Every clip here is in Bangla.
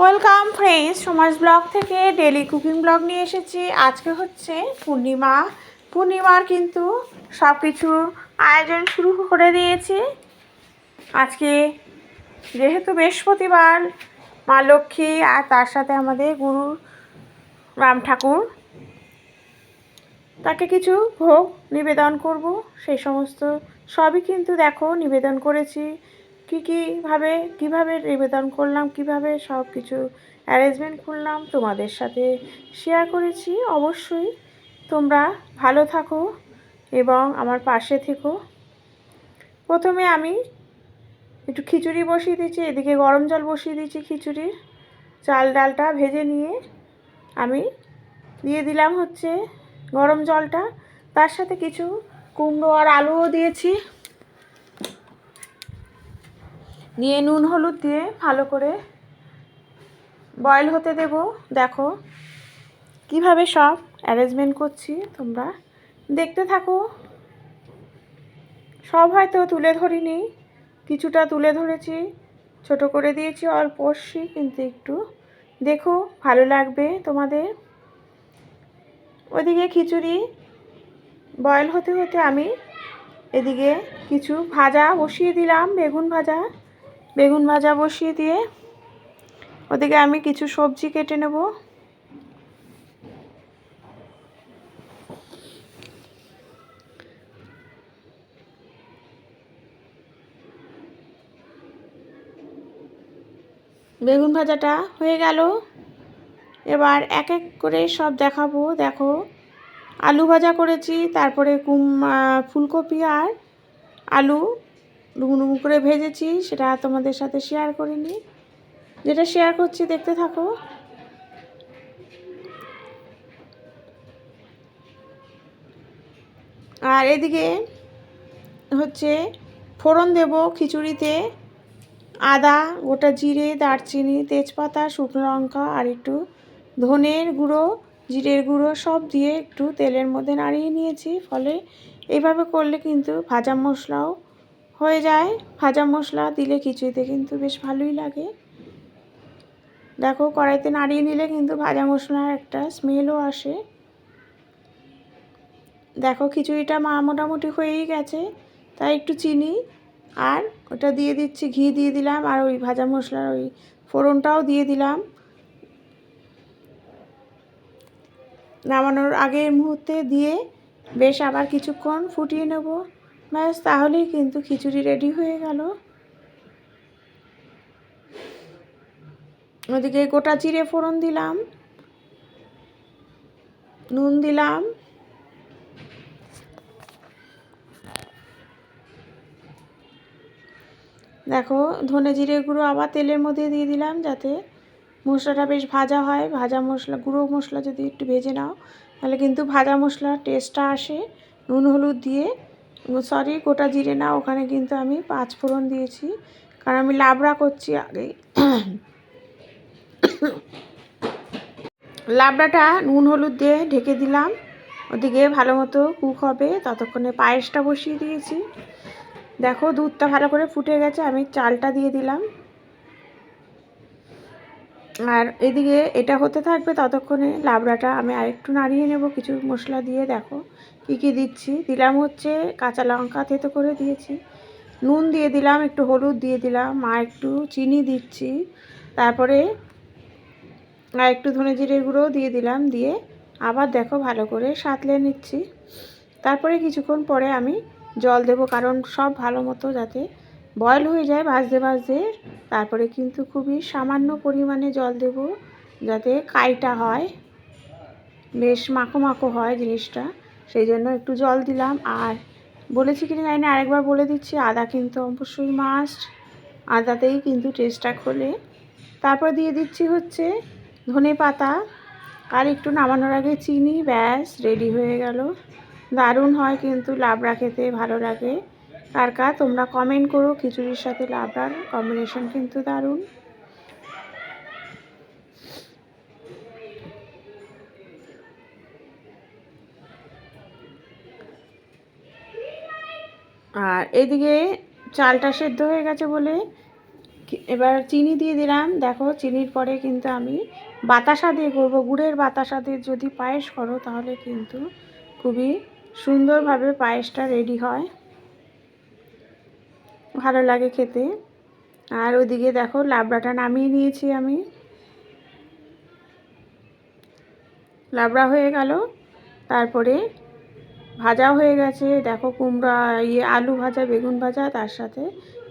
ওয়েলকাম ফ্রেন্ডস সমাজ ব্লগ থেকে ডেলি কুকিং ব্লগ নিয়ে এসেছি। আজকে হচ্ছে পূর্ণিমা। পূর্ণিমার কিন্তু সব কিছুর আয়োজন শুরু করে দিয়েছি। আজকে যেহেতু বৃহস্পতিবার, মা লক্ষ্মী আর তার সাথে আমাদের গুরু রাম ঠাকুর, তাকে কিছু ভোগ নিবেদন করব। সেই সমস্ত সবই কিন্তু দেখো নিবেদন করেছি। কী কীভাবে কীভাবে নিবেদন করলাম, কীভাবে সব কিছু অ্যারেঞ্জমেন্ট করলাম তোমাদের সাথে শেয়ার করেছি। অবশ্যই তোমরা ভালো থাকো এবং আমার পাশে থেকো। প্রথমে আমি একটু খিচুড়ি বসিয়ে দিয়েছি এদিকে গরম জল বসিয়ে দিয়েছি খিচুড়ির। চাল ডালটা ভেজে নিয়ে আমি দিয়ে দিলাম হচ্ছে গরম জলটা। তার সাথে কিছু কুমড়ো আর আলুও দিয়েছি। দিয়ে নুন, হলুদ দিয়ে ভালো করে বয়েল হতে দেব। দেখো কীভাবে সব অ্যারেঞ্জমেন্ট করছি, তোমরা দেখতে থাকো। সব হয়তো তুলে ধরিনি, কিছুটা তুলে ধরেছি, ছোট করে দিয়েছি অল্পসি কিন্তু একটু দেখো ভালো লাগবে তোমাদের। ওদিকে খিচুড়ি বয়েল হতে হতে আমি এদিকে কিছু ভাজা বসিয়ে দিলাম, বেগুন ভাজা। বেগুন ভাজা বসিয়ে দিয়ে ওদিকে আমি কিছু সবজি কেটে নেব। বেগুন ভাজাটা হয়ে গেল। এবার এক এক করে সব দেখাবো। দেখো, আলু ভাজা করেছি, তারপরে কুম ফুলকপি আর আলু। ডুমু ডুমু করে ভেজেছি, সেটা তোমাদের সাথে শেয়ার করিনি যেটা শেয়ার করছি, দেখতে থাকো। আর এদিকে হচ্ছে ফোড়ন দেব খিচুড়িতে, আদা, গোটা জিরে, দারচিনি, তেজপাতা, শুকনো লঙ্কা, আর একটু ধনের গুঁড়ো, জিরের গুঁড়ো সব দিয়ে একটু তেলের মধ্যে নাড়িয়ে নিয়েছি। ফলে এইভাবে করলে কিন্তু ভাজা মশলাও হয়ে যায়, ভাজা মশলা দিলে খিচুড়িতে কিন্তু বেশ ভালোই লাগে। দেখো, কড়াইতে নাড়িয়ে নিলে কিন্তু ভাজা মশলার একটা স্মেলও আসে। দেখো, খিচুড়িটা মা মোটামুটি হয়েই গেছে, তাই একটু চিনি আর ওটা দিয়ে দিচ্ছি, ঘি দিয়ে দিলাম আর ওই ভাজা মশলার ওই ফোড়নটাও দিয়ে দিলাম। নামানোর আগের মুহূর্তে দিয়ে বেশ আবার কিছুক্ষণ ফুটিয়ে নেব। ব্যাস, তাহলেই কিন্তু খিচুড়ি রেডি হয়ে গেল। ওদিকে গোটা চিড়ে ফোড়ন দিলাম, নুন দিলাম। দেখো, ধনে জিরে গুঁড়ো আবার তেলের মধ্যে দিয়ে দিলাম যাতে মশলাটা বেশ ভাজা হয়। ভাজা মশলা, গুঁড়ো মশলা যদি একটু ভেজে নাও, তাহলে কিন্তু ভাজা মশলার টেস্টটা আসে। নুন, হলুদ দিয়ে সরি, গোটা জিরে না, ওখানে কিন্তু আমি পাঁচ ফোড়ন দিয়েছি। কারণ আমি লাবড়া করছি আগে। লাবড়াটা নুন, হলুদ দিয়ে ঢেকে দিলাম। ওদিকে ভালো মতো কুক হবে, ততক্ষণে পায়েসটা বসিয়ে দিয়েছি। দেখো, দুধটা ভালো করে ফুটে গেছে, আমি চালটা দিয়ে দিলাম। আর এদিকে এটা হতে থাকবে, ততক্ষণে লাবড়াটা আমি আরেকটু নাড়িয়ে নেব, কিছু মশলা দিয়ে, দেখো। কী কী দিচ্ছি? দিলাম হচ্ছে কাঁচা লঙ্কা থেতো করে দিয়েছি। নুন দিয়ে দিলাম, একটু হলুদ দিয়ে দিলাম মা একটু চিনি দিচ্ছি। তারপরে আর একটু ধনে জিরে গুঁড়ো দিয়ে দিলাম, দিয়ে আবার দেখো ভালো করে সাঁতলে নিচ্ছি। তারপরে কিছুক্ষণ পরে আমি জল দেব, কারণ সব ভালো মতো যাতে বয়েল হয়ে যায় ভাজতে ভাজতে। তারপরে কিন্তু খুবই সামান্য পরিমাণে জল দেব, যাতে কাইটা হয়, বেশ মাখো মাখো হয় জিনিসটা। সেই জন্য একটু জল দিলাম। আর বলেছি কিনা জানি না, আরেকবার বলে দিচ্ছি, আদা কিন্তু অবশ্যই মাস্ট আদাতেই কিন্তু টেস্টটা খোলে। তারপর দিয়ে দিচ্ছি হচ্ছে ধনে পাতা। আর একটু নামানোর আগে চিনি, ব্যাস রেডি হয়ে গেল। দারুণ হয় কিন্তু লাবড়া খেতে, ভালো লাগে। কার কার, তোমরা কমেন্ট করো, খিচুড়ির সাথে লাবড়ার কম্বিনেশন কিন্তু দারুণ। আর এদিকে চালটা সেদ্ধ হয়ে গেছে বলে এবার চিনি দিয়ে দিলাম। দেখো, চিনির পরে কিন্তু আমি বাতাসা দিয়ে করব। গুড়ের বাতাসা দিয়ে যদি পায়েস করো, তাহলে কিন্তু খুবই সুন্দরভাবে পায়েসটা রেডি হয়। ভালো লাগে খেতে। আর ওদিকে দেখো, লাবড়াটা নামিয়ে নিয়েছি আমি। লাবড়া হয়ে গেল। তারপরে ভাজা হয়ে গেছে। দেখো কুমড়া ইয়ে আলু ভাজা, বেগুন ভাজা, তার সাথে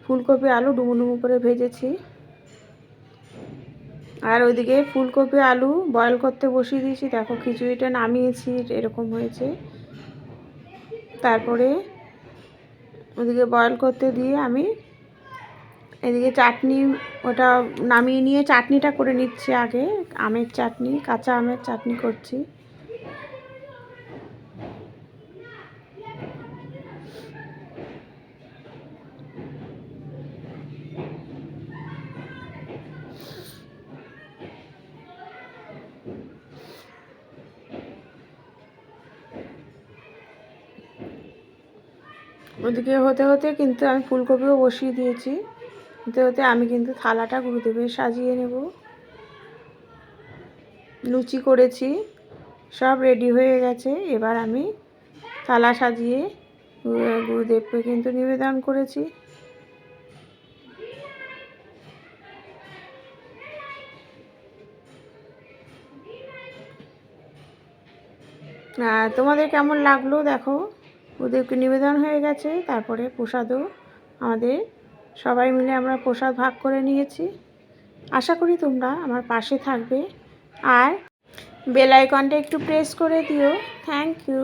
ফুলকপি, আলু ডুমু ডুমু করে ভেজেছি। আর ওইদিকে ফুলকপি, আলু বয়েল করতে বসিয়ে দিয়েছি। দেখো খিচুড়িটা নামিয়েছি, এরকম হয়েছে। তারপরে ওদিকে বয়েল করতে দিয়ে আমি এদিকে চাটনি, ওটা নামিয়ে নিয়ে চাটনিটা করে নিচ্ছি আগে, আমের চাটনি, কাঁচা আমের চাটনি করছি। ওদিকে হতে হতে কিন্তু আমি ফুলকপিও বসিয়ে দিয়েছি। হতে হতে আমি কিন্তু থালাটা গুরুদেবে সাজিয়ে নেব। লুচি করেছি, সব রেডি হয়ে গেছে। এবার আমি থালা সাজিয়ে গুরুদেবকে কিন্তু নিবেদন করেছি। তোমাদের কেমন লাগল দেখো? ওদেরকে নিবেদন হয়ে গেছে। তারপরে প্রসাদও আমাদের সবাই মিলে আমরা প্রসাদ ভাগ করে নিয়েছি। আশা করি তোমরা আমার পাশে থাকবে। আর বেলাইকনটা একটু প্রেস করে দিও। Thank you